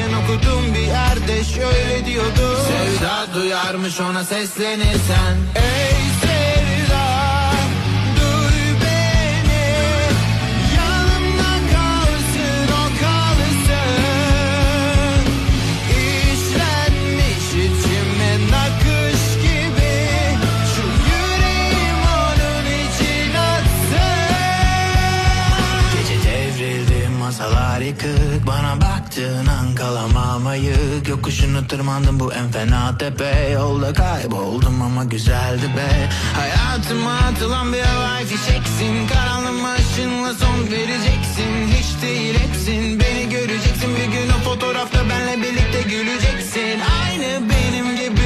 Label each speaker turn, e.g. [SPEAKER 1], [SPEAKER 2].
[SPEAKER 1] Küçükken okudum bir yerde şöyle diyordu Sevda duyarmış ona seslenirsen. Ey Masalar yıkık bana baktığın an kalamam ayık. Yokuşunu tırmandım bu en fena tepe. Yolda kayboldum ama güzeldi be. Hayatıma atılan bir havai fişeksin. Karanlığıma ışınla son vereceksin. Hiç değil hepsin. Beni göreceksin. Bir gün o fotoğrafta benle birlikte güleceksin. Aynı benim gibi